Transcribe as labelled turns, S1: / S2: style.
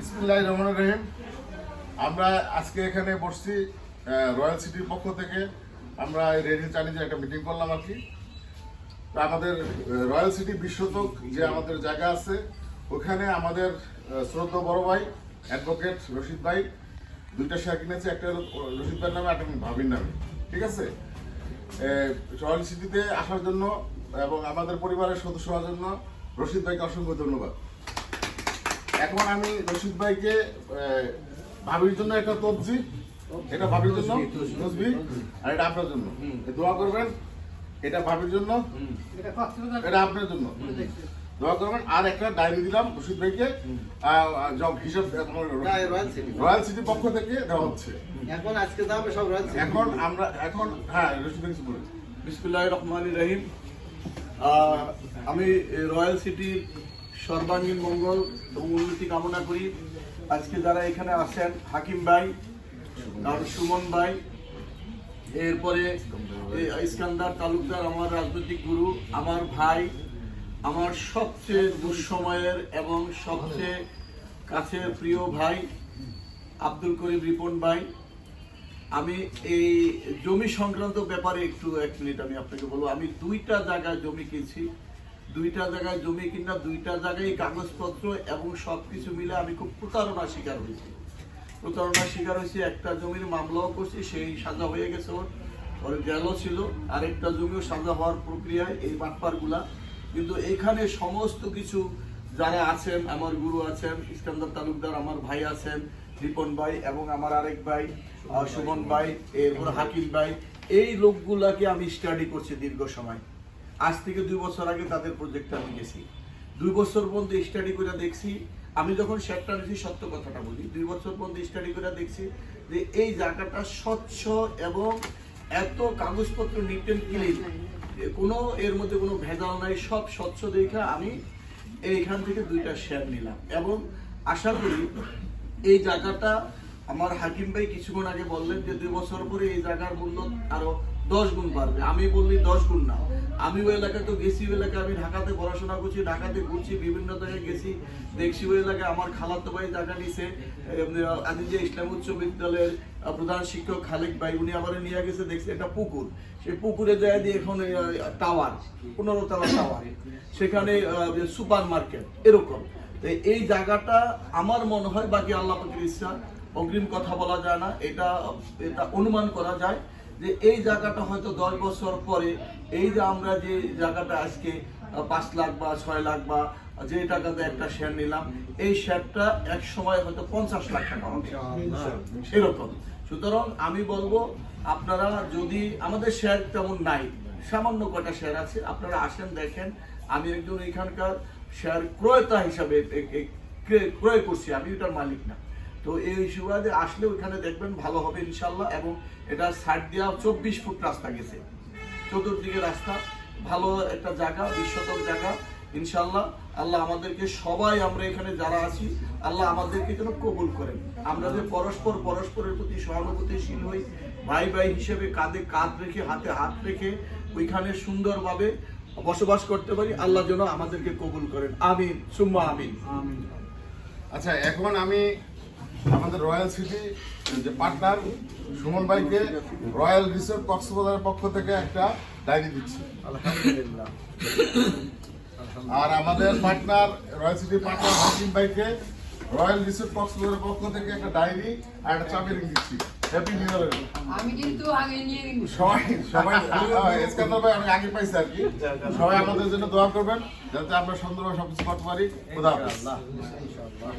S1: বিসমুল্লাহ রহমান রহিম। আমরা আজকে এখানে বসছি রয়্যাল সিটির পক্ষ থেকে। আমরা রেডি চাইনিজে একটা মিটিং করলাম আর কি। আমাদের রয়্যাল সিটি বিশ্বতক যে আমাদের জায়গা আছে, ওখানে আমাদের শ্রদ্ধা বড় ভাই অ্যাডভোকেট রশিদ ভাই, দুইটা শেয়ার কিনেছে, একটা রশিদ ভাইয়ের নামে, একটা ভাবির নামে। ঠিক আছে? রয়্যাল সিটিতে আসার জন্য এবং আমাদের পরিবারের সদস্য হওয়ার জন্য রশিদ ভাইকে অসংখ্য ধন্যবাদ। এখন আমি রশিদ ভাইকে ভাবির জন্য একটা তবজি এটা ভাবির জন্য তসবি আর এটা আপনার জন্য। দোয়া করবেন এটা ভাবির জন্য এটা আপনার জন্য। দোয়া করবেন আর একটা ডায়েরি দিলাম রশিদ ভাইকে জব হিসাব
S2: রয়্যাল সিটি।
S1: রয়্যাল সিটি পক্ষ থেকে দেওয়া হচ্ছে।
S2: এখন আজকে দাম সব রয়েছে
S1: এখন আমরা এখন হ্যাঁ রশিদ ভাই বলুন।
S3: বিসমুল্লাহ রহমান রহিম। আমি রয়্যাল সিটির সর্বাঙ্গীন মঙ্গল এবং উন্নতি কামনা করি। আজকে যারা এখানে আসেন হাকিম ভাই সুমন ভাই, এরপরে ইস্কান্দার তালুকদার, আমার রাজনৈতিক গুরু, আমার ভাই, আমার সবচেয়ে দুঃসময়ের এবং সবচেয়ে কাছের প্রিয় ভাই, আব্দুল করিম রিপন ভাই। আমি এই জমি সংক্রান্ত ব্যাপারে একটু এক মিনিট আমি আপনাকে বলব। আমি দুইটা জায়গায় জমি কিনছি। দুইটা জায়গায় জমি কিনা, দুইটা জায়গায় কাগজপত্র এবং সবকিছু মিলে আমি খুব প্রতারণার শিকার হয়েছি। প্রতারণার শিকার হয়েছি, একটা জমির মামলাও করছি, সেই সাজা হয়ে গেছে ওর। ওর গেলও ছিল, আরেকটা জমিও সাজা হওয়ার প্রক্রিয়ায় এই বাটপারগুলা। কিন্তু এখানে সমস্ত কিছু যারা আছেন, আমার গুরু আছেন, ইস্কান্দার তালুকদার, আমার ভাই আছেন, রিপন ভাই এবং আমার আরেক ভাই সুমন ভাই, এরপর হাকিম ভাই, এই লোকগুলাকে আমি স্টাডি করছি দীর্ঘ সময়। আজ থেকে দুই বছর আগে তাদের প্রজেক্টে আমি গেছি। দুই বছর পর্যন্ত স্টাডি করে দেখছি। আমি যখন শেয়ারটা নিয়েছি সত্য কথাটা বলি, দুই বছর পর্যন্ত স্টাডি করে দেখছি যে এই জায়গাটা স্বচ্ছ এবং এত কাগজপত্র নিট অ্যান্ড ক্লিন কোনো, এর মধ্যে কোনো ভেজাল নাই, সব স্বচ্ছ দেখে আমি এইখান থেকে দুইটা শেয়ার নিলাম। এবং আশা করি এই জায়গাটা আমার হাকিম ভাই কিছুক্ষণ আগে বললেন যে দুই বছর পরে এই জায়গার মূল্য আরও দশ গুণ বাড়বে। আমি বললি দশ গুণ না। আমি ওই এলাকায় তো গেছি ওই এলাকায় আমি ঢাকাতে পড়াশোনা করছি, ঢাকাতে ঘুরছি, বিভিন্ন জায়গায় গেছি, দেখছি ওই এলাকায় আমার খালাতো ভাই জায়গা নিছে যে ইসলাম উচ্চ বিদ্যালয়ের প্রধান শিক্ষক খালেক ভাই, উনি আবার নিয়ে গেছে, দেখছি একটা পুকুর। সেই পুকুরে যায় দিয়ে এখন টাওয়ার, পনেরো তলা টাওয়ার। সেখানে সুপার মার্কেট এরকম। এই জায়গাটা আমার মনে হয় বাকি আল্লাহ ইচ্ছা অগ্রিম কথা বলা যায় না এটা এটা অনুমান করা যায় যে এই জায়গাটা হয়তো দশ বছর পরে এই যে আমরা যে জায়গাটা আজকে পাঁচ লাখ বা ছয় লাখ বা যে টাকাতে একটা শেয়ার নিলাম এই শেয়ারটা এক সময় হয়তো পঞ্চাশ লাখ টাকা হবে। এরকম। সুতরাং আমি বলব আপনারা যদি আমাদের শেয়ার তেমন নাই সামান্য কটা শেয়ার আছে আপনারা আসেন দেখেন আমি একজন এখানকার শেয়ার ক্রয়তা হিসাবে ক্রয়- করছি আমি এটার মালিক না। তো এই সুবাদে আসলে ওইখানে দেখবেন ভালো হবে ইনশাল্লাহ এবং এটা সাইড দেওয়া চব্বিশ ফুট রাস্তা গেছে। চতুর্দিকে রাস্তা, ভালো একটা জায়গা বিশ্বতক জায়গা ইনশাল্লাহ আল্লাহ আমাদেরকে সবাই আমরা এখানে যারা আছি, আল্লাহ আমাদেরকে যেন কবুল করেন। আমরা যে পরস্পর পরস্পরের প্রতি সহানুভূতিশীল হই, ভাই ভাই হিসেবে কাঁধে কাঁধ রেখে, হাতে হাত রেখে ওইখানে সুন্দরভাবে বসবাস করতে পারি, আল্লাহ যেন আমাদেরকে কবুল করেন। আমিন, সুম্মা আমিন।
S1: আচ্ছা এখন আমি আমাদের রয়্যাল সিটি যে পার্টনার সুমন ভাইকে রয়্যাল রিসোর্ট কক্সবাজারের পক্ষ থেকে একটা ডায়েরি দিচ্ছি।
S2: আলহামদুলিল্লাহ।
S1: আর আমাদের partner royal city partner Hashim ভাইকে রয়্যাল রিসোর্ট কক্সবাজারের পক্ষ থেকে একটা ডায়েরি আর একটা চাবি রিং দিচ্ছি। হ্যাপি নিউ ইয়ার
S4: আমি কিন্তু আগে নিয়ে
S1: সবাই সবাই ইস্কান্দার ভাই আমি আগে পাইছি আর কি। সবাই আমাদের জন্য দোয়া করবেন যাতে আমরা সুন্দরভাবে সবকিছু করতে পারি। খোদা হাফেজ।
S2: আল্লাহ ইনশাআল্লাহ।